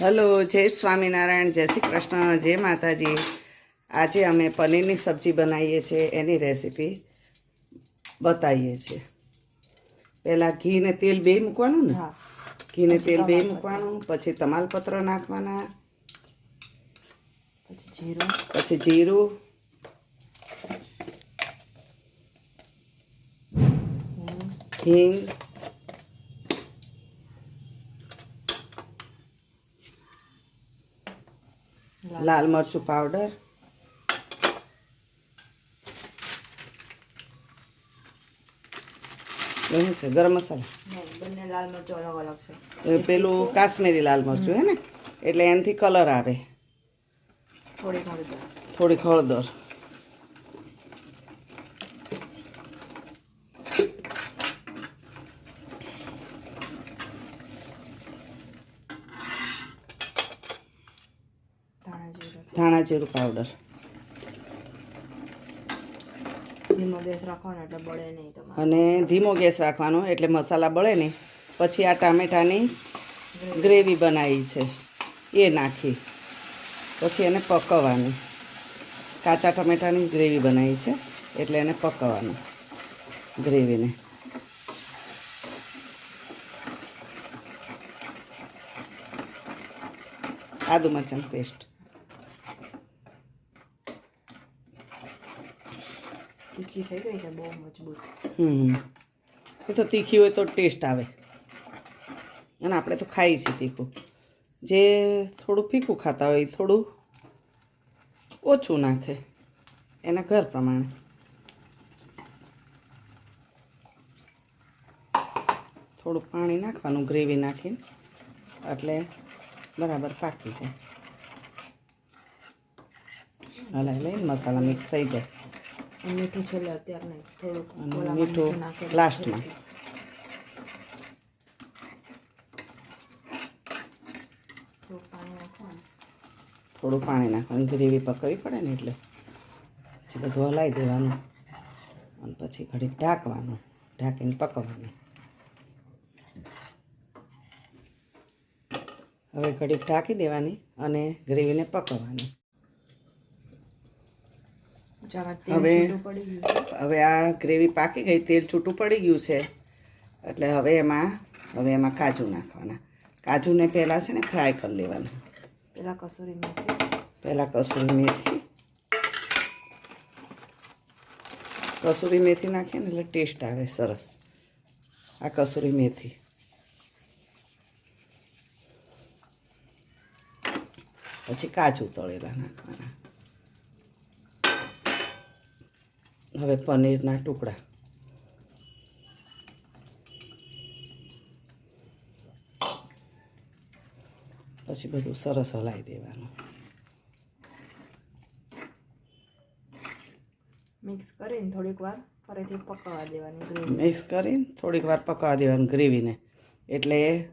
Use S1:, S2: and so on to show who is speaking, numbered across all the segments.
S1: Hello જય સ્વામિનારાયણ જય શ્રી કૃષ્ણ જય માતાજી. આજે અમે પનીરની સબ્જી બનાવીએ છીએ એની રેસીપી બતાવીએ છીએ. પહેલાં ઘી ને તેલ બે મૂકવાનું ને?
S2: ઘીને
S1: ઘી ને તેલ બે મૂકવાનું પછી તમાલપત્ર નાખવાના
S2: પછી જીરું.
S1: પછી જીરું. હિંગ. લાલ મરચું પાવડર એવું છે ગરમ મસાલા.
S2: બંને લાલ મરચું અલગ અલગ છે.
S1: પેલું કાશ્મીરી લાલ મરચું હે ને? એટલે એનાથી કલર આવે.
S2: થોડી થોડી
S1: થોડીક હળદર.
S2: ધાણા જીરું
S1: પાવડર અને ધીમો ગેસ રાખવાનો એટલે મસાલા બળે નહીં. પછી આ ટામેટાની ગ્રેવી બનાવી છે. એ નાખી. પછી એને પકવવાની. કાચા ટમેટાની ગ્રેવી બનાવી છે. એટલે એને પકવવાનું ગ્રેવીને. આદુ મરચાં પેસ્ટ
S2: તીખી થઈ ગઈ છે, બહુ મજબૂત.
S1: હમ. એ તો તીખી હોય તો ટેસ્ટ આવે. અને આપણે તો ખાઈએ છીએ તીખું. જે થોડું ફીકું ખાતા હોય એ થોડું ઓછું નાખે. એના ઘર પ્રમાણે. થોડું પાણી નાખવાનું, ગ્રેવી નાખીને. એટલે બરાબર પાકી જાય. હલાવી લઈને મસાલા મિક્સ થઈ જાય.
S2: મીઠું છેલ્લે અત્યારે થોડુંક
S1: મીઠું
S2: નાખે
S1: લાસ્ટમાં.
S2: થોડું પાણી નાખવાનું.
S1: ગ્રેવી પકવવી પડે ને એટલે પછી બધું હલાવી દેવાનું. અને પછી ઘડીક ઢાંકવાનું. ઢાંકીને પકવવાનું. હવે ઘડીક ઢાંકી દેવાની અને ગ્રેવીને પકવવાની. હવે- હવે આ ગ્રેવી પાકી ગઈ તેલ છૂટું પડી ગયું છે. એટલે હવે એમાં હવે એમાં કાજુ નાખવાના. કાજુને પહેલાં છે ને ફ્રાય કરી લેવાના.
S2: પહેલાં કસૂરી મેથી.
S1: પહેલાં કસૂરી મેથી. કસૂરી મેથી નાખીએ ને એટલે ટેસ્ટ આવે સરસ. આ કસૂરી મેથી. પછી કાજુ તળેલા નાખવાના. હવે પનીરના ટુકડા. પછી બધું સરસ હલાવી દેવાનું.
S2: મિક્સ કરીને થોડીક વાર ફરીથી પકવા દેવાની ગ્રેવી.
S1: મિક્સ કરીને થોડીક વાર પકવા દેવાનું ગ્રેવીને. એટલે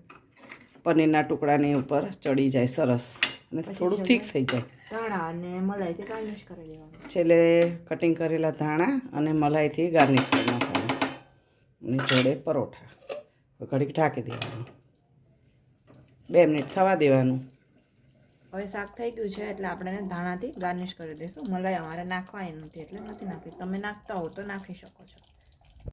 S1: પનીરના ટુકડાની ઉપર ચડી જાય સરસ. અને થોડું? થીક થઈ જાય.
S2: ધાણા અને મલાઈથી ગાર્નિશ કરી દેવાનું.
S1: છેલ્લે કટિંગ કરેલા ધાણા અને મલાઈથી ગાર્નિશ કરી નાખવાનું. અને જોડે પરોઠા. ઘડીક ઢાંકી દેવાનું. બે મિનિટ થવા દેવાનું.
S2: હવે શાક થઈ ગયું છે એટલે આપણે ધાણાથી ગાર્નિશ કરી દઈશું. મલાઈ અમારે નાખવાની નથી એટલે નથી નાખી. તમે નાખતા હો તો નાખી શકો છો.